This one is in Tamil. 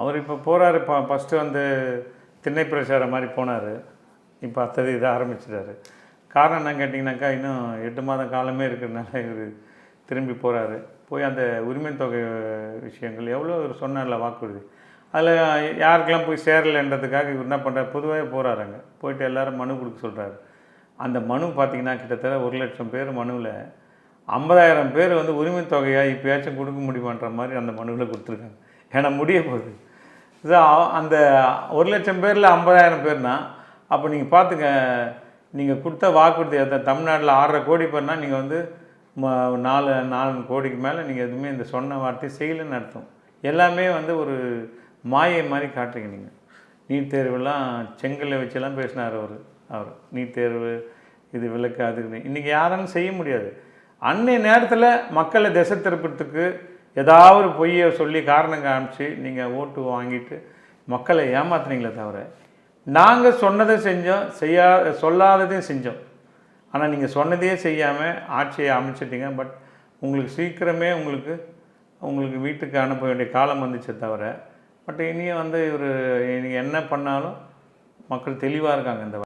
அவர் இப்போ போகிறார் இப்போ ஃபஸ்ட்டு வந்து திண்ணை பிரச்சாரம் மாதிரி போனார். இப்போ அத்தது இதை ஆரம்பிச்சிட்டாரு. காரணம் என்னன்னு கேட்டிங்கனாக்கா இன்னும் எட்டு மாதம் காலமே இருக்கிறதுனால இவர் திரும்பி போகிறாரு போய் அந்த உரிமை தொகை விஷயங்கள் எவ்வளோ இவர் சொன்னார்ல வாக்குறுதி. அதில் யாருக்கெல்லாம் போய் சேரலைன்றதுக்காக இவர் என்ன பண்ணுறாரு பொதுவாக போகிறாருங்க போயிட்டு எல்லாரும் மனு கொடுக்க சொல்கிறாரு அந்த மனு பார்த்திங்கன்னா கிட்டத்தட்ட ஒரு லட்சம் பேர் மனுவில் ஐம்பதாயிரம் பேர் வந்து உரிமை தொகையாக இப்போயாச்சும் கொடுக்க முடியுமான்ற மாதிரி அந்த மனுவில் கொடுத்துருக்காங்க. ஏன்னா முடிய போகுது. அந்த ஒரு லட்சம் பேரில் ஐம்பதாயிரம் பேர்னா அப்போ நீங்கள் பார்த்துங்க நீங்கள் கொடுத்த வாக்குறுதி அந்த தமிழ்நாட்டில் ஆறரை கோடி பேர்னால் நீங்கள் வந்து ம- நாலு நாலு கோடிக்கு மேலே நீங்கள் எதுவுமே இந்த சொன்ன வார்த்தை செய்யலைன்னு அர்த்தம். எல்லாமே வந்து ஒரு மாயை மாதிரி காட்டுறீங்க நீங்கள் நீட் தேர்வுலாம் செங்கல்லை வச்செல்லாம் பேசினார் அவர் அவர். நீட் தேர்வு இது விளக்கு அதுக்கு இன்றைக்கி யாராலும் செய்ய முடியாது. அன்னைய நேரத்தில் மக்களை திசை திருப்பத்துக்கு ஏதாவது ஒரு பொய்யை சொல்லி காரணம் காமிச்சு நீங்கள் ஓட்டு வாங்கிட்டு மக்களை ஏமாத்துனீங்களே தவிர நாங்கள் சொன்னதை செஞ்சோம் செய்யா சொல்லாததையும் செஞ்சோம். ஆனால் நீங்கள் சொன்னதையே செய்யாமல் ஆட்சியை அமைச்சிட்டீங்க. பட் உங்களுக்கு சீக்கிரமே உங்களுக்கு உங்களுக்கு வீட்டுக்கு அனுப்ப வேண்டிய காலம் வந்துச்சே தவிர பட் இனியும் வந்து இவர் நீங்கள் என்ன பண்ணாலும் மக்கள் தெளிவாக இருக்காங்க இந்த